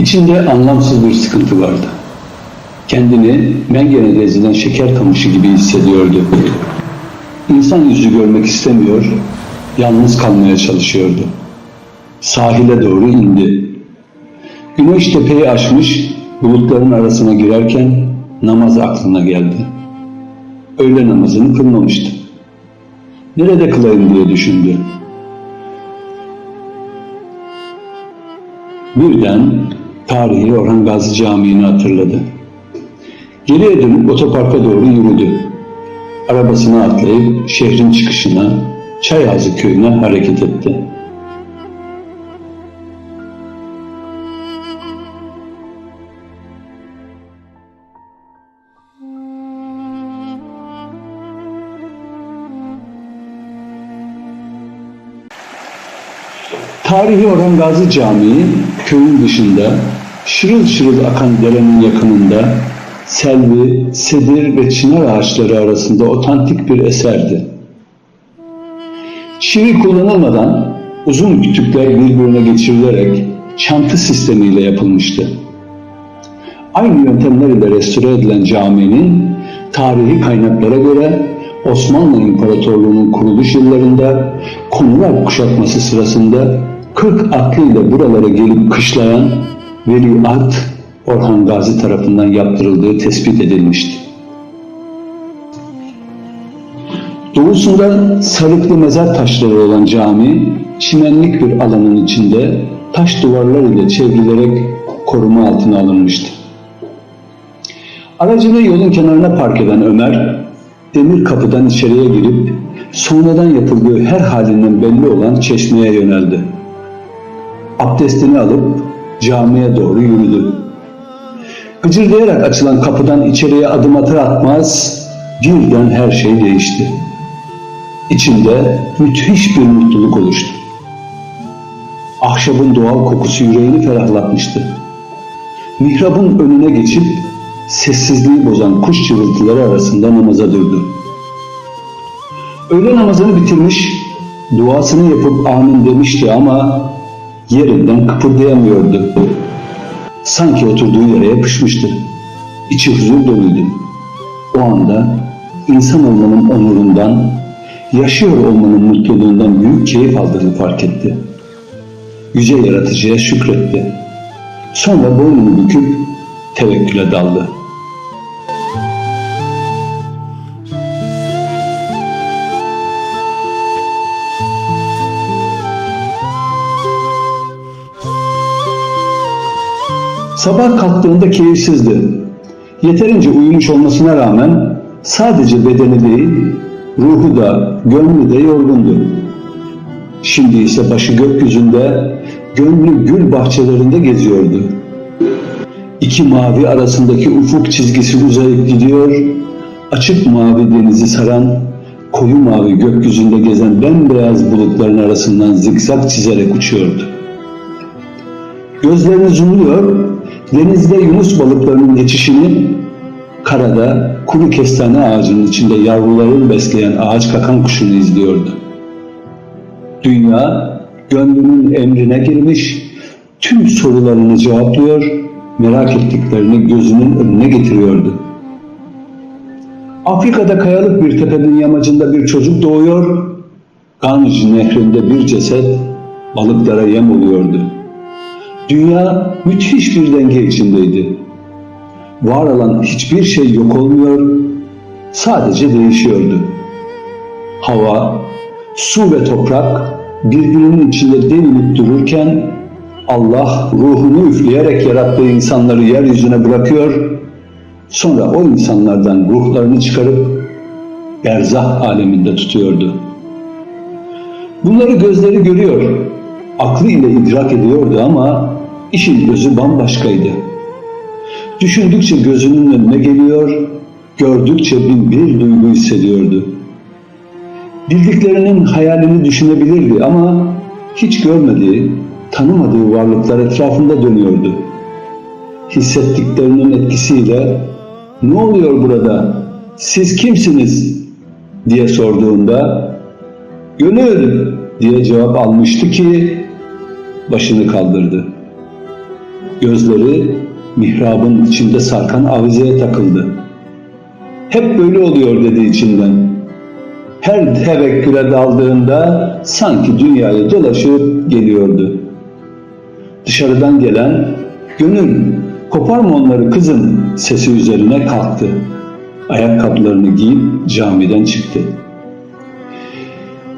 İçinde anlamsız bir sıkıntı vardı. Kendini mengenede ezilen şeker kamışı gibi hissediyordu. İnsan yüzü görmek istemiyor, yalnız kalmaya çalışıyordu. Sahile doğru indi. Güneş tepeyi aşmış, bulutların arasına girerken namaz aklına geldi. Öğle namazını kılmamıştı. Nerede kılayım diye düşündü. Birden tarihi Orhan Gazi Camii'ni hatırladı. Geriye dönüp otoparka doğru yürüdü. Arabasına atlayıp şehrin çıkışına, Çayazı köyüne hareket etti. Tarihi Orhan Gazi Camii köyün dışında şırıl şırıl akan derenin yakınında selvi, sedir ve çınar ağaçları arasında otantik bir eserdi. Çivi kullanılmadan uzun kütükler birbirine geçirilerek çantı sistemiyle yapılmıştı. Aynı yöntemler ile restore edilen caminin tarihi kaynaklara göre Osmanlı İmparatorluğu'nun kuruluş yıllarında konular kuşatması sırasında 40 atlıyla buralara gelip kışlayan Veliaht Orhan Gazi tarafından yaptırıldığı tespit edilmişti. Doğusunda sarıklı mezar taşları olan cami, çimenlik bir alanın içinde taş duvarlar ile çevrilerek koruma altına alınmıştı. Aracını yolun kenarına park eden Ömer, demir kapıdan içeriye girip sonradan yapıldığı her halinden belli olan çeşmeye yöneldi. Abdestini alıp camiye doğru yürüdü. Gıcırdayarak açılan kapıdan içeriye adım atar atmaz birden her şey değişti. İçinde müthiş bir mutluluk oluştu. Ahşabın doğal kokusu yüreğini ferahlatmıştı. Mihrabın önüne geçip sessizliği bozan kuş cıvıltıları arasında namaza durdu. Öğle namazını bitirmiş, duasını yapıp amin demişti ama yerinden kıpırdayamıyordu. Sanki oturduğu yere yapışmıştı. İçi huzur doluydu. O anda insan olmanın onurundan, yaşıyor olmanın mutluluğundan büyük keyif aldığını fark etti. Yüce Yaratıcı'ya şükretti. Sonra boynunu büküp tevekküle daldı. Sabah kalktığında keyifsizdi. Yeterince uyumuş olmasına rağmen sadece bedeni değil, ruhu da, gönlü de yorgundu. Şimdi ise başı gökyüzünde, gönlü gül bahçelerinde geziyordu. İki mavi arasındaki ufuk çizgisi uzayıp gidiyor, açık mavi denizi saran, koyu mavi gökyüzünde gezen bembeyaz bulutların arasından zikzak çizerek uçuyordu. Gözlerini zoomluyor, denizde yunus balıklarının geçişini, karada kuru kestane ağacının içinde yavrularını besleyen ağaç kakan kuşunu izliyordu. Dünya gönlünün emrine girmiş, tüm sorularını cevaplıyor, merak ettiklerini gözünün önüne getiriyordu. Afrika'da kayalık bir tepenin yamacında bir çocuk doğuyor, Ganj nehrinde bir ceset balıklara yem oluyordu. Dünya müthiş bir denge içindeydi. Var olan hiçbir şey yok olmuyor, sadece değişiyordu. Hava, su ve toprak birbirinin içinde devinip dururken Allah ruhunu üfleyerek yarattığı insanları yeryüzüne bırakıyor, sonra o insanlardan ruhlarını çıkarıp berzah aleminde tutuyordu. Bunları gözleri görüyor, aklı ile idrak ediyordu ama işin gözü bambaşkaydı. Düşündükçe gözünün önüne geliyor, gördükçe bin bir duygu hissediyordu. Bildiklerinin hayalini düşünebilirdi ama hiç görmediği, tanımadığı varlıklar etrafında dönüyordu. Hissettiklerinin etkisiyle ne oluyor burada, siz kimsiniz diye sorduğunda gönül diye cevap almıştı ki başını kaldırdı. Gözleri mihrabın içinde sarkan avizeye takıldı. Hep böyle oluyor dedi içinden. Her tevekküle daldığında sanki dünyayı dolaşıp geliyordu. Dışarıdan gelen gönül koparma onları kızım sesi üzerine kalktı. Ayakkabılarını giyip camiden çıktı.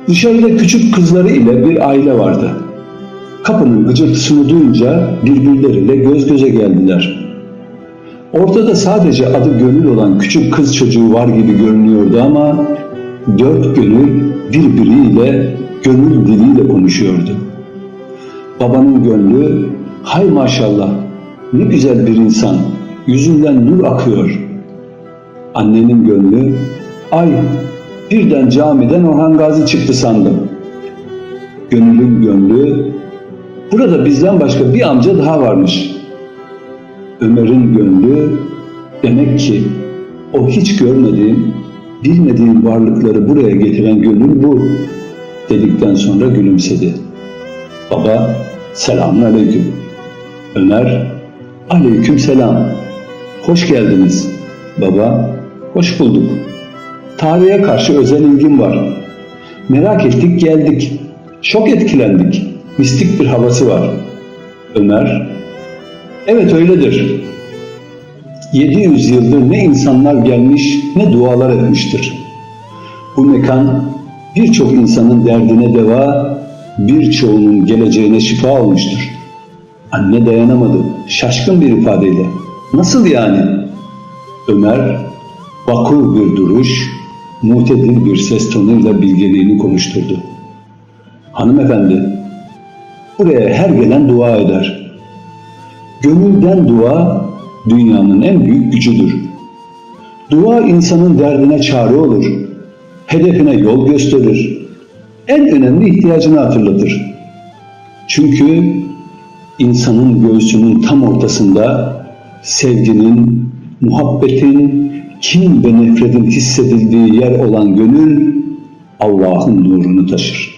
Dışarıda küçük kızları ile bir aile vardı. Kapının gıcırtısını duyunca birbirleriyle göz göze geldiler. Ortada sadece adı gönül olan küçük kız çocuğu var gibi görünüyordu ama dört gönül birbiriyle gönül diliyle konuşuyordu. Babanın gönlü hay maşallah ne güzel bir insan yüzünden nur akıyor. Annenin gönlü ay birden camiden Orhan Gazi çıktı sandım. Gönülün gönlü burada bizden başka bir amca daha varmış. Ömer'in gönlü demek ki o hiç görmediğim, bilmediğim varlıkları buraya getiren gönül bu dedikten sonra gülümsedi. Baba selamun aleyküm. Ömer aleyküm selam. Hoş geldiniz. Baba hoş bulduk. Tarihe karşı özel ilgim var. Merak ettik geldik. Çok etkilendik. Mistik bir havası var. Ömer Evet öyledir. 700 yıldır ne insanlar gelmiş ne dualar etmiştir. Bu mekan birçok insanın derdine deva, birçoğunun geleceğine şifa olmuştur. Anne dayanamadı, şaşkın bir ifadeyle. Nasıl yani? Ömer, vakur bir duruş, mutedil bir ses tonuyla bilgeliğini konuşturdu. Hanımefendi, buraya her gelen dua eder. Gönülden dua dünyanın en büyük gücüdür. Dua insanın derdine çare olur. Hedefine yol gösterir. En önemli ihtiyacını hatırlatır. Çünkü insanın göğsünün tam ortasında sevginin, muhabbetin, kin ve nefretin hissedildiği yer olan gönül Allah'ın nurunu taşır.